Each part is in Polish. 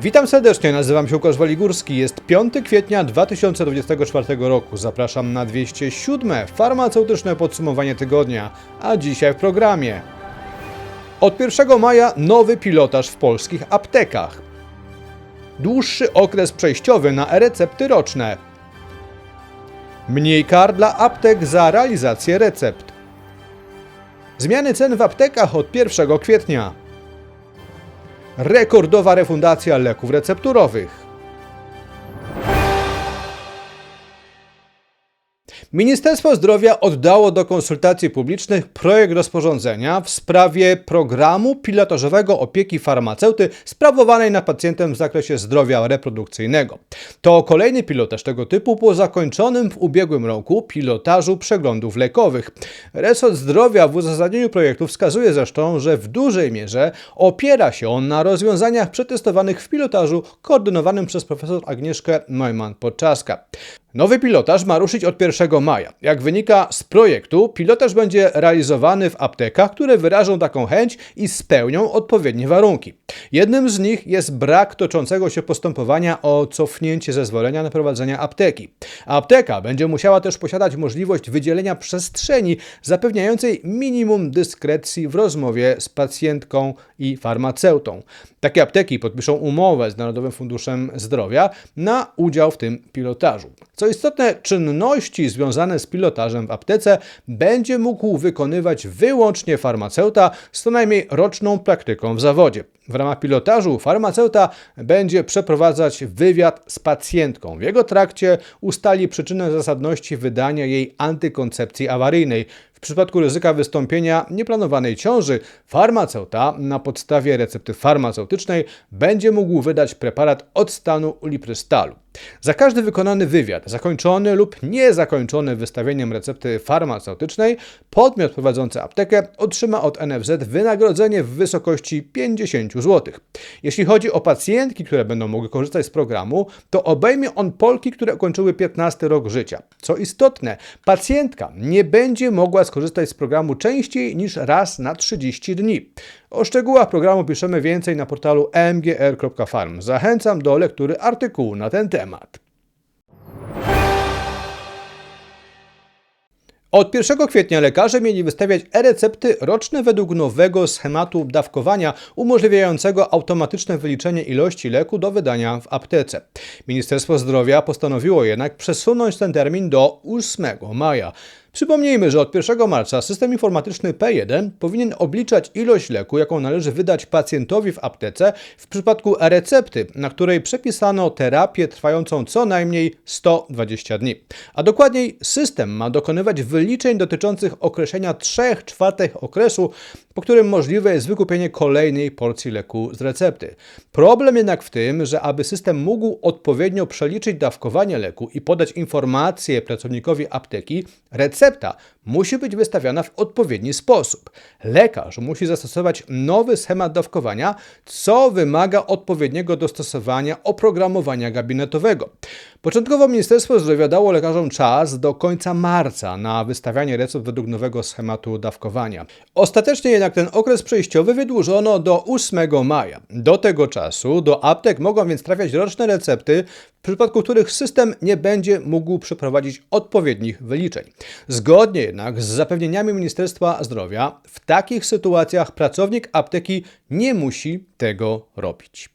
Witam serdecznie, nazywam się Łukasz Waligórski. Jest 5 kwietnia 2024 roku. Zapraszam na 207. farmaceutyczne podsumowanie tygodnia, a dzisiaj w programie. Od 1 maja nowy pilotaż w polskich aptekach. Dłuższy okres przejściowy na e-recepty roczne. Mniej kar dla aptek za realizację recept. Zmiany cen w aptekach od 1 kwietnia. Rekordowa refundacja leków recepturowych. Ministerstwo Zdrowia oddało do konsultacji publicznych projekt rozporządzenia w sprawie programu pilotażowego opieki farmaceuty sprawowanej nad pacjentem w zakresie zdrowia reprodukcyjnego. To kolejny pilotaż tego typu po zakończonym w ubiegłym roku pilotażu przeglądów lekowych. Resort Zdrowia w uzasadnieniu projektu wskazuje zresztą, że w dużej mierze opiera się on na rozwiązaniach przetestowanych w pilotażu koordynowanym przez profesor Agnieszkę Neumann-Podczaska. Nowy pilotaż ma ruszyć od 1 maja. Jak wynika z projektu, pilotaż będzie realizowany w aptekach, które wyrażą taką chęć i spełnią odpowiednie warunki. Jednym z nich jest brak toczącego się postępowania o cofnięcie zezwolenia na prowadzenie apteki. Apteka będzie musiała też posiadać możliwość wydzielenia przestrzeni zapewniającej minimum dyskrecji w rozmowie z pacjentką i farmaceutą. Takie apteki podpiszą umowę z Narodowym Funduszem Zdrowia na udział w tym pilotażu. Co istotne, czynności związane z pilotażem w aptece będzie mógł wykonywać wyłącznie farmaceuta z co najmniej roczną praktyką w zawodzie. W ramach pilotażu farmaceuta będzie przeprowadzać wywiad z pacjentką. W jego trakcie ustali przyczynę zasadności wydania jej antykoncepcji awaryjnej. W przypadku ryzyka wystąpienia nieplanowanej ciąży, farmaceuta na podstawie recepty farmaceutycznej będzie mógł wydać preparat od stanu uliprystalu. Za każdy wykonany wywiad, zakończony lub niezakończony wystawieniem recepty farmaceutycznej, podmiot prowadzący aptekę otrzyma od NFZ wynagrodzenie w wysokości 50 zł. Jeśli chodzi o pacjentki, które będą mogły korzystać z programu, to obejmie on Polki, które ukończyły 15 rok życia. Co istotne, pacjentka nie będzie mogła skorzystać z programu częściej niż raz na 30 dni. O szczegółach programu piszemy więcej na portalu mgr.farm. Zachęcam do lektury artykułu na ten temat. Od 1 kwietnia lekarze mieli wystawiać e-recepty roczne według nowego schematu dawkowania umożliwiającego automatyczne wyliczenie ilości leku do wydania w aptece. Ministerstwo Zdrowia postanowiło jednak przesunąć ten termin do 8 maja. Przypomnijmy, że od 1 marca system informatyczny P1 powinien obliczać ilość leku, jaką należy wydać pacjentowi w aptece w przypadku e-recepty, na której przepisano terapię trwającą co najmniej 120 dni. A dokładniej system ma dokonywać wyliczeń dotyczących określenia 3 czwartych okresu, po którym możliwe jest wykupienie kolejnej porcji leku z recepty. Problem jednak w tym, że aby system mógł odpowiednio przeliczyć dawkowanie leku i podać informacje pracownikowi apteki, recepta musi być wystawiana w odpowiedni sposób. Lekarz musi zastosować nowy schemat dawkowania, co wymaga odpowiedniego dostosowania oprogramowania gabinetowego. Początkowo Ministerstwo Zdrowia dało lekarzom czas do końca marca na wystawianie recept według nowego schematu dawkowania. Ostatecznie jednak ten okres przejściowy wydłużono do 8 maja. Do tego czasu do aptek mogą więc trafiać roczne recepty, w przypadku których system nie będzie mógł przeprowadzić odpowiednich wyliczeń. Zgodnie jednak z zapewnieniami Ministerstwa Zdrowia, w takich sytuacjach pracownik apteki nie musi tego robić.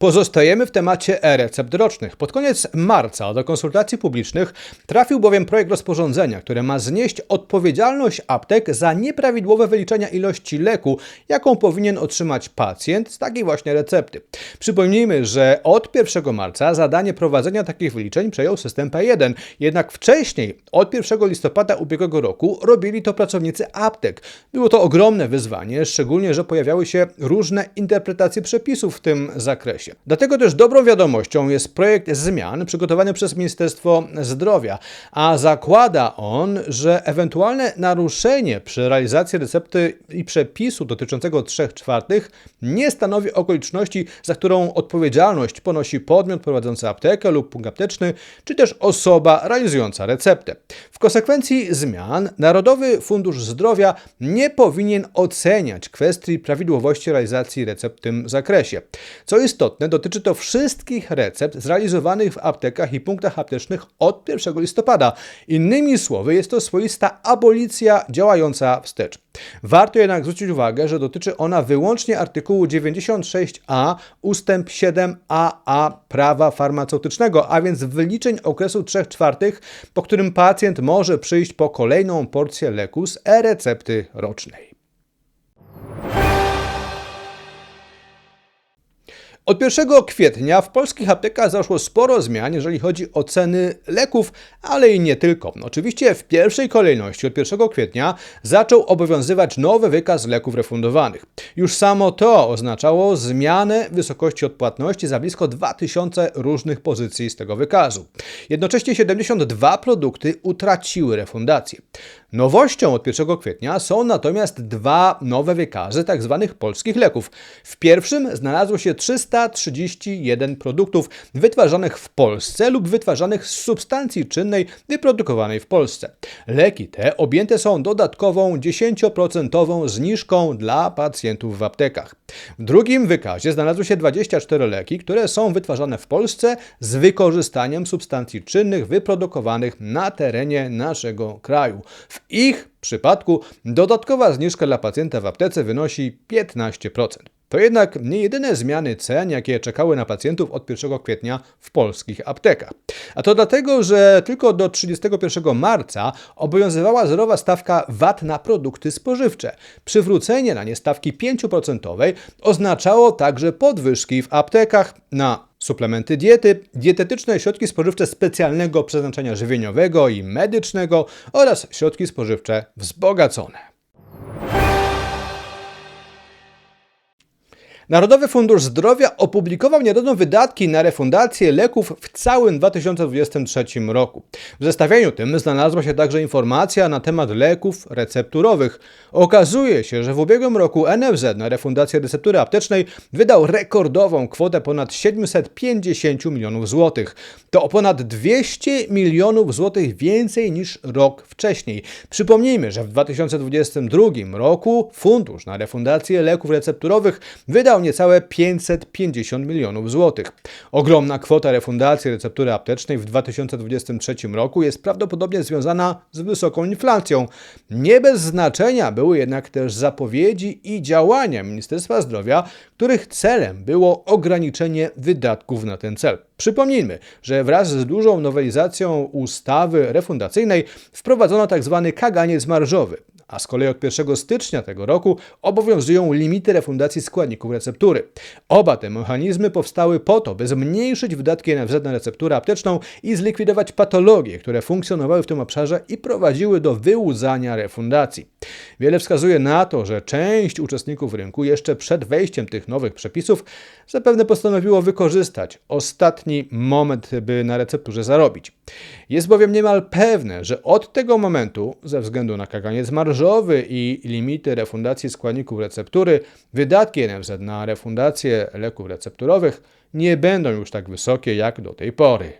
Pozostajemy w temacie e-recept rocznych. Pod koniec marca do konsultacji publicznych trafił bowiem projekt rozporządzenia, które ma znieść odpowiedzialność aptek za nieprawidłowe wyliczenia ilości leku, jaką powinien otrzymać pacjent z takiej właśnie recepty. Przypomnijmy, że od 1 marca zadanie prowadzenia takich wyliczeń przejął system P1, jednak wcześniej, od 1 listopada ubiegłego roku, robili to pracownicy aptek. Było to ogromne wyzwanie, szczególnie, że pojawiały się różne interpretacje przepisów w tym zakresie. Zakresie. Dlatego też dobrą wiadomością jest projekt zmian przygotowany przez Ministerstwo Zdrowia, a zakłada on, że ewentualne naruszenie przy realizacji recepty i przepisu dotyczącego 3 czwartych nie stanowi okoliczności, za którą odpowiedzialność ponosi podmiot prowadzący aptekę lub punkt apteczny, czy też osoba realizująca receptę. W konsekwencji zmian Narodowy Fundusz Zdrowia nie powinien oceniać kwestii prawidłowości realizacji recept w tym zakresie. Co istotne, dotyczy to wszystkich recept zrealizowanych w aptekach i punktach aptecznych od 1 listopada. Innymi słowy, jest to swoista abolicja działająca wstecz. Warto jednak zwrócić uwagę, że dotyczy ona wyłącznie artykułu 96a ustęp 7aa prawa farmaceutycznego, a więc wyliczeń okresu 3 czwartych, po którym pacjent może przyjść po kolejną porcję leku z e-recepty rocznej. Od 1 kwietnia w polskich aptekach zaszło sporo zmian, jeżeli chodzi o ceny leków, ale i nie tylko. Oczywiście w pierwszej kolejności od 1 kwietnia zaczął obowiązywać nowy wykaz leków refundowanych. Już samo to oznaczało zmianę wysokości odpłatności za blisko 2000 różnych pozycji z tego wykazu. Jednocześnie 72 produkty utraciły refundację. Nowością od 1 kwietnia są natomiast dwa nowe wykazy tzw. Tak polskich leków. W pierwszym znalazło się 331 produktów wytwarzanych w Polsce lub wytwarzanych z substancji czynnej wyprodukowanej w Polsce. Leki te objęte są dodatkową 10% zniżką dla pacjentów w aptekach. W drugim wykazie znalazły się 24 leki, które są wytwarzane w Polsce z wykorzystaniem substancji czynnych wyprodukowanych na terenie naszego kraju. W ich przypadku dodatkowa zniżka dla pacjenta w aptece wynosi 15%. To jednak nie jedyne zmiany cen, jakie czekały na pacjentów od 1 kwietnia w polskich aptekach. A to dlatego, że tylko do 31 marca obowiązywała zerowa stawka VAT na produkty spożywcze. Przywrócenie na nie stawki 5% oznaczało także podwyżki w aptekach na suplementy diety, dietetyczne środki spożywcze specjalnego przeznaczenia żywieniowego i medycznego oraz środki spożywcze wzbogacone. Narodowy Fundusz Zdrowia opublikował niedawno wydatki na refundację leków w całym 2023 roku. W zestawieniu tym znalazła się także informacja na temat leków recepturowych. Okazuje się, że w ubiegłym roku NFZ na refundację receptury aptecznej wydał rekordową kwotę ponad 750 milionów złotych. To o ponad 200 milionów złotych więcej niż rok wcześniej. Przypomnijmy, że w 2022 roku fundusz na refundację leków recepturowych wydał niecałe 550 milionów złotych. Ogromna kwota refundacji receptury aptecznej w 2023 roku jest prawdopodobnie związana z wysoką inflacją. Nie bez znaczenia były jednak też zapowiedzi i działania Ministerstwa Zdrowia, których celem było ograniczenie wydatków na ten cel. Przypomnijmy, że wraz z dużą nowelizacją ustawy refundacyjnej wprowadzono tzw. Tak kaganiec marżowy a z kolei od 1 stycznia tego roku obowiązują limity refundacji składników receptury. Oba te mechanizmy powstały po to, by zmniejszyć wydatki NFZ na recepturę apteczną i zlikwidować patologie, które funkcjonowały w tym obszarze i prowadziły do wyłudzania refundacji. Wiele wskazuje na to, że część uczestników rynku jeszcze przed wejściem tych nowych przepisów zapewne postanowiło wykorzystać ostatni moment, by na recepturze zarobić. Jest bowiem niemal pewne, że od tego momentu, ze względu na kaganiec i limity refundacji składników receptury, wydatki NFZ na refundację leków recepturowych nie będą już tak wysokie jak do tej pory.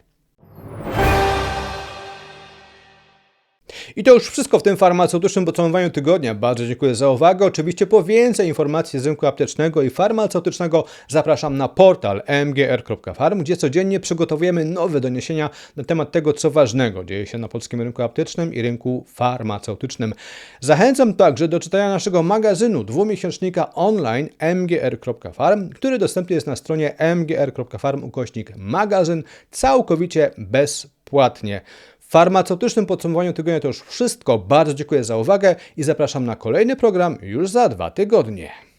I to już wszystko w tym farmaceutycznym podsumowaniu tygodnia. Bardzo dziękuję za uwagę. Oczywiście po więcej informacji z rynku aptecznego i farmaceutycznego zapraszam na portal mgr.farm, gdzie codziennie przygotowujemy nowe doniesienia na temat tego, co ważnego dzieje się na polskim rynku aptecznym i rynku farmaceutycznym. Zachęcam także do czytania naszego magazynu dwumiesięcznika online mgr.farm, który dostępny jest na stronie mgr.farm ukośnik magazyn całkowicie bezpłatnie farmaceutycznym podsumowaniu tygodnia to już wszystko. Bardzo dziękuję za uwagę i zapraszam na kolejny program już za dwa tygodnie.